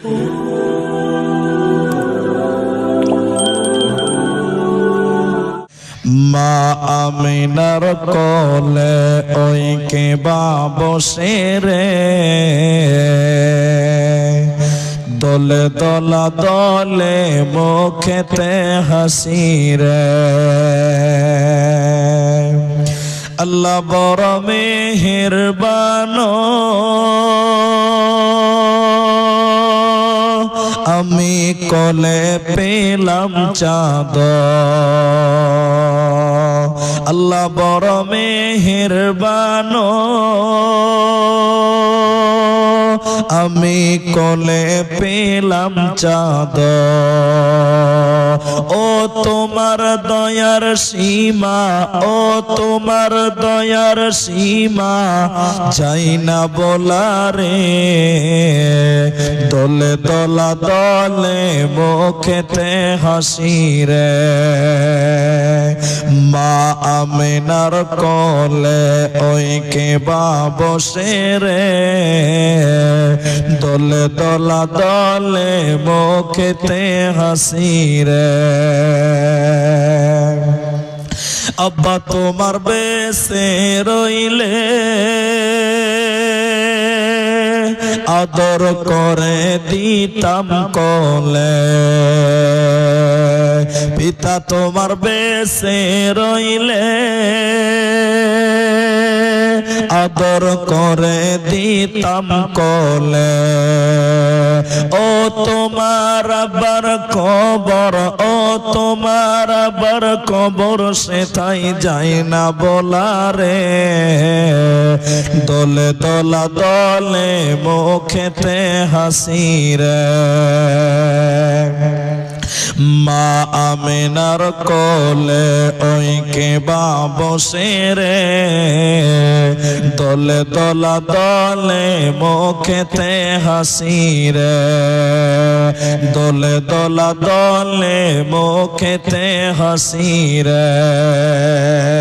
মা আমিনার কলে ওই কে বসে রে। দলে দলা দলে মুখেতে হাসি রে। আল্লাহ বড় মেহেরবানো আমি কলে পেলাম চাঁদ আল্লাহ বড় মেহেরবানো। আমি কলে পেলাম চাঁদ ও তোমার দয়ার সীমা, ও তোমার দয়ার সীমা, যাই না বলারে দলে দলা দলে মুখেতে হাসি রে। মা আমিনার কলে ওই কে বসে রে। দলে দলা দলে মুখেতে হাসি রে। আব্বা তোমার বেসে রইলে। আদর করে দিতাম কলে। পিতা তোমার বেসে রইলে। আদর করে দিতাম কলে। তোমার আবার কবর, ও তোমার আবার কবর সেথাই যায় না বলারে। দলে দলা দলে মুখেতে হাসি রে মা আমিনার কলে ওই কে বসে রে। দলে দলা দলে মুখেতে হাসি রে। দলে দলা দলে মুখেতে হাসি রে।